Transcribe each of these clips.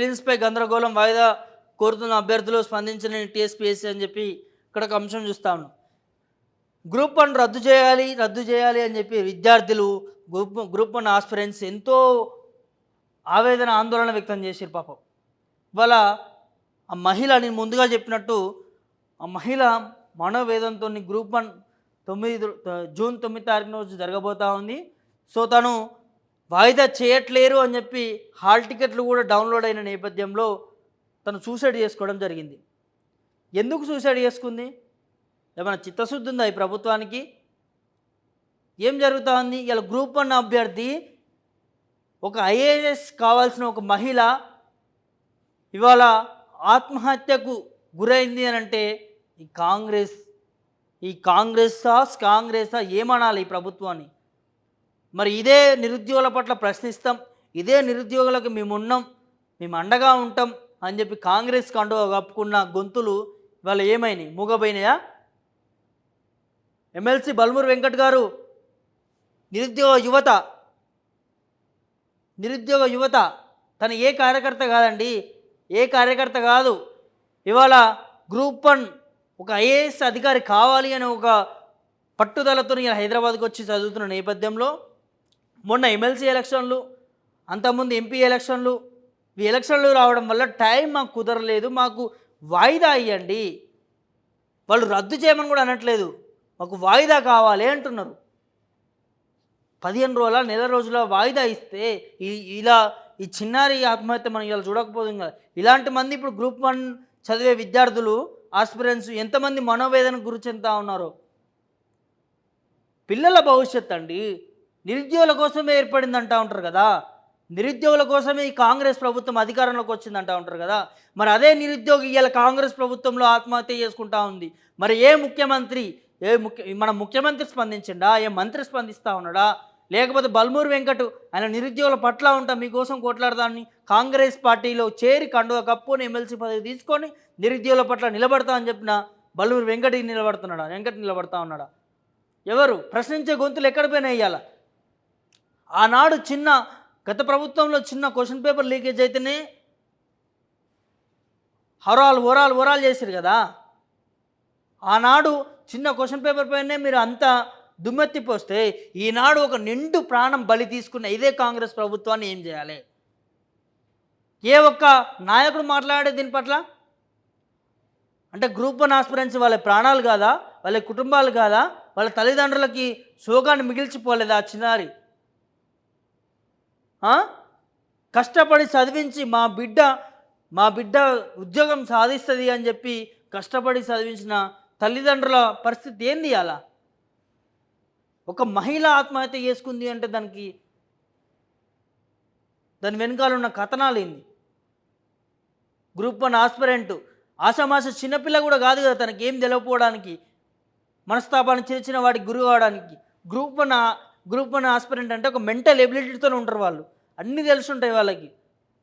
ప్రిలిమ్స్పై గందరగోళం వాయిదా కోరుతున్న అభ్యర్థులు స్పందించిన టీఎస్పీఎస్సీ అని చెప్పి ఇక్కడ ఒక అంశం చూస్తాను గ్రూప్ వన్ రద్దు చేయాలి రద్దు చేయాలి అని చెప్పి విద్యార్థులు గ్రూప్ గ్రూప్ వన్ ఆస్పిరెంట్స్ ఎంతో ఆవేదన ఆందోళన వ్యక్తం చేశారు పాపం. ఇవాళ ఆ మహిళ నేను ముందుగా చెప్పినట్టు ఆ మహిళ మనోవేదంతో గ్రూప్ వన్ తొమ్మిది జూన్ తొమ్మిది తారీఖు రోజు జరగబోతా ఉంది. సో తను వాయిదా చేయట్లేరు అని చెప్పి హాల్ టికెట్లు కూడా డౌన్లోడ్ అయిన నేపథ్యంలో తను సూసైడ్ చేసుకోవడం జరిగింది. ఎందుకు సూసైడ్ చేసుకుంది? ఏమైనా చిత్తశుద్ధి ఉందా ఈ ప్రభుత్వానికి? ఏం జరుగుతూ ఉంది ఇలా గ్రూప్ వన్ అభ్యర్థి ఒక ఐఏఎస్ కావాల్సిన ఒక మహిళ ఇవాళ ఆత్మహత్యకు గురైంది అని అంటే ఈ కాంగ్రెస్ ఈ కాంగ్రెస్సా కాంగ్రెసా ఏమనాలి ఈ ప్రభుత్వాన్ని? మరి ఇదే నిరుద్యోగుల పట్ల ప్రశ్నిస్తాం ఇదే నిరుద్యోగులకు మేము ఉన్నాం మేము అండగా ఉంటాం అని చెప్పి కాంగ్రెస్ కండువ కప్పుకున్న గొంతులు ఇవాళ ఏమైనాయి? మూగపోయినాయా ఎమ్మెల్సీ బల్మూరు వెంకట్ గారు నిరుద్యోగ యువత నిరుద్యోగ యువత తను ఏ కార్యకర్త కాదండి ఏ కార్యకర్త కాదు. ఇవాళ గ్రూప్ వన్ ఒక ఐఏఎస్ అధికారి కావాలి అని ఒక పట్టుదలతో నేను హైదరాబాద్కి వచ్చి చదువుతున్న నేపథ్యంలో మొన్న ఎమ్మెల్సీ ఎలక్షన్లు అంతకుముందు ఎంపీ ఎలక్షన్లు ఈ ఎలక్షన్లు రావడం వల్ల టైం మాకు కుదరలేదు మాకు వాయిదా ఇవ్వండి వాళ్ళు రద్దు చేయమని కూడా అనట్లేదు. మాకు వాయిదా కావాలి అంటున్నారు. పదిహేను రోజుల నెల రోజుల వాయిదా ఇస్తే ఈ ఇలా ఈ చిన్నారి ఆత్మహత్య మనం ఇలా చూడకపోతుంది కదా ఇలాంటి మంది ఇప్పుడు గ్రూప్ వన్ చదివే విద్యార్థులు ఆస్పిరెంట్స్ ఎంతమంది మనోవేదనకు గురి చెందుతా ఉన్నారో. పిల్లల భవిష్యత్ అండి. నిరుద్యోగుల కోసమే ఏర్పడింది అంటూ ఉంటారు కదా. నిరుద్యోగుల కోసమే ఈ కాంగ్రెస్ ప్రభుత్వం అధికారంలోకి వచ్చింది అంటా ఉంటారు కదా. మరి అదే నిరుద్యోగి ఇవాళ కాంగ్రెస్ ప్రభుత్వంలో ఆత్మహత్య చేసుకుంటా ఉంది. మరి ఏ ముఖ్యమంత్రి ఏ ముఖ్య మన ముఖ్యమంత్రి స్పందించిండా? ఏ మంత్రి స్పందిస్తూ ఉన్నాడా? లేకపోతే బల్మూరు వెంకట్ ఆయన నిరుద్యోగుల పట్ల ఉంటా మీకోసం కొట్లాడదాన్ని కాంగ్రెస్ పార్టీలో చేరి కండువ కప్పుని ఎమ్మెల్సీ పదవి తీసుకొని నిరుద్యోగుల పట్ల నిలబడతా అని చెప్పిన బల్మూరు వెంకటి నిలబడుతున్నాడా? వెంకట్ నిలబడతా ఉన్నాడా? ఎవరు? ప్రశ్నించే గొంతులు ఎక్కడ పోయినా ఇయ్యాల? ఆనాడు చిన్న గత ప్రభుత్వంలో చిన్న క్వశ్చన్ పేపర్ లీకేజ్ అయితేనే హరాలు ఓరాలు ఓరాలు చేశారు కదా. ఆనాడు చిన్న క్వశ్చన్ పేపర్ పైనే మీరు అంత దుమ్మెత్తిపోస్తే ఈనాడు ఒక నిండు ప్రాణం బలి తీసుకున్న ఇదే కాంగ్రెస్ ప్రభుత్వాన్ని ఏం చేయాలి? ఏ ఒక్క నాయకుడు మాట్లాడే దీని పట్ల? అంటే గ్రూప్ వన్ ఆస్పిరెన్స్ వాళ్ళ ప్రాణాలు కాదా? వాళ్ళ కుటుంబాలు కాదా? వాళ్ళ తల్లిదండ్రులకి శోకాన్ని మిగిల్చిపోలేదా ఆ చిన్నారి? కష్టపడి చదివించి మా బిడ్డ మా బిడ్డ ఉద్యోగం సాధిస్తుంది అని చెప్పి కష్టపడి చదివించిన తల్లిదండ్రుల పరిస్థితి ఏంది అలా ఒక మహిళ ఆత్మహత్య చేసుకుంది అంటే దానికి దాని వెనకాల ఉన్న కథనాలు ఏంది? గ్రూప్ వన్ ఆస్పిరెంట్ ఆషామాష చిన్నపిల్ల కూడా కాదు కదా తనకి ఏం తెలియకపోవడానికి మనస్తాపాన్ని చిన్న వాడికి గురి కావడానికి. Group one group one aspirant అంటే ఒక మెంటల్ ఎబిలిటీతో ఉంటారు వాళ్ళు. అన్నీ తెలుసుంటాయి వాళ్ళకి.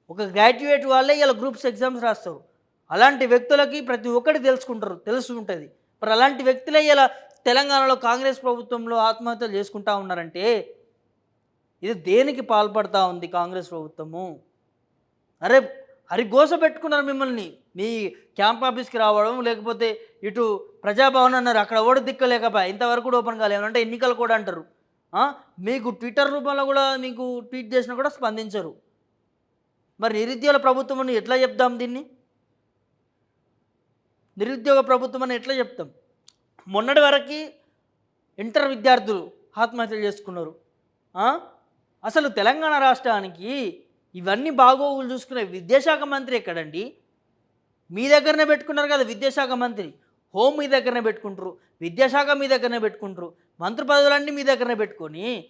ఒక గ్రాడ్యుయేట్ వాళ్ళే ఇలా గ్రూప్స్ ఎగ్జామ్స్ రాస్తారు. అలాంటి వ్యక్తులకి ప్రతి ఒక్కటి తెలుసుకుంటారు తెలుసు ఉంటుంది. మరి అలాంటి వ్యక్తులే ఇలా తెలంగాణలో కాంగ్రెస్ ప్రభుత్వంలో ఆత్మహత్యలు చేసుకుంటా ఉన్నారంటే ఇది దేనికి పాల్పడతా ఉంది కాంగ్రెస్ ప్రభుత్వము? అరే అరి గోస పెట్టుకున్నారు మిమ్మల్ని. మీ క్యాంప్ ఆఫీస్కి రావడం లేకపోతే ఇటు ప్రజాభవన్ అన్నారు అక్కడ ఓడి దిక్కలేకపోయా ఇంతవరకు కూడా ఓపెన్ కాలేదు. అంటే ఎన్నికలు కూడా అంటారు. మీకు ట్విట్టర్ రూపంలో కూడా మీకు ట్వీట్ చేసినా కూడా స్పందించరు. మరి నిరుద్యోగ ప్రభుత్వం అని ఎట్లా చెప్దాం దీన్ని? నిరుద్యోగ ప్రభుత్వం అని ఎట్లా చెప్తాం? మొన్నటి వరకు ఇంటర్ విద్యార్థులు ఆత్మహత్యలు చేసుకున్నారు. అసలు తెలంగాణ రాష్ట్రానికి ఇవన్నీ బాగోగులు చూసుకునే విద్యాశాఖ మంత్రి ఎక్కడండి? మీ దగ్గరనే పెట్టుకున్నారు కదా విద్యాశాఖ మంత్రి. హోమ్ మీ దగ్గరనే పెట్టుకుంటారు విద్యాశాఖ మీ దగ్గరనే పెట్టుకుంటారు మంత్రి పదవులన్నీ మీ దగ్గరనే పెట్టుకొని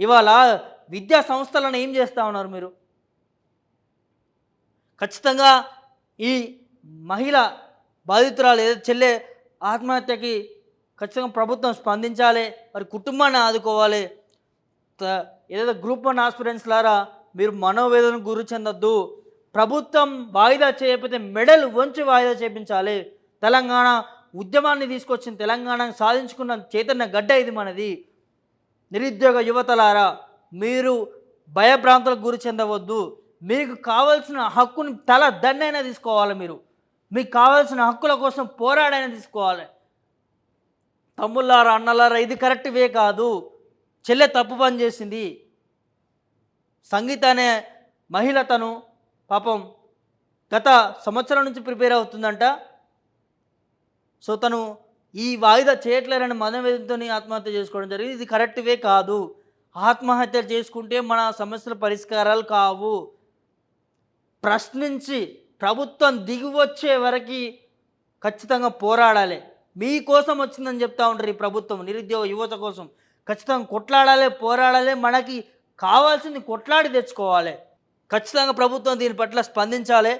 ఇవాళ విద్యా సంస్థలను ఏం చేస్తూ ఉన్నారు మీరు? ఖచ్చితంగా ఈ మహిళ బాధితురాలు ఏదో చెల్లె ఆత్మహత్యకి ఖచ్చితంగా ప్రభుత్వం స్పందించాలి మరి కుటుంబాన్ని ఆదుకోవాలి. త- ఏదైతే గ్రూప్ వన్ ఆస్పిరెంట్స్ లారా మీరు మనోవేదనకు గురి చెందొద్దు. ప్రభుత్వం వాయిదా చేయకపోతే మెడల్ వంచి వాయిదా చేపించాలి. తెలంగాణ ఉద్యమాన్ని తీసుకొచ్చిన తెలంగాణ సాధించుకున్న చైతన్య గడ్డ ఇది మనది. నిరుద్యోగ యువతలారా మీరు భయభ్రాంతులకు గురి చెందవద్దు. మీకు కావాల్సిన హక్కుని తల దండైనా తీసుకోవాలి మీరు. మీకు కావాల్సిన హక్కుల కోసం పోరాడైనా తీసుకోవాలి. తమ్ముళ్ళారా అన్నలారా ఇది కరెక్ట్ వే కాదు. చెల్లె తప్పు పని చేసింది. సంగీత అనే మహిళ తను పాపం గత సంవత్సరం నుంచి ప్రిపేర్ అవుతుందంట. సో తను ఈ వాయిదా చేయట్లేరని మనవేదంతో ఆత్మహత్య చేసుకోవడం జరిగింది. ఇది కరెక్ట్ వే కాదు. ఆత్మహత్య చేసుకుంటే మన సమస్యల పరిష్కారాలు కావు. ప్రశ్నించి ప్రభుత్వం దిగివచ్చే వరకు ఖచ్చితంగా పోరాడాలి. మీకోసం వచ్చిందని చెప్తా ఉంటారు ఈ ప్రభుత్వం నిరుద్యోగ యువత కోసం. ఖచ్చితంగా కొట్లాడాలి పోరాడాలి మనకి కావాల్సింది కొట్లాడి తెచ్చుకోవాలి. ఖచ్చితంగా ప్రభుత్వం దీని పట్ల స్పందించాలి.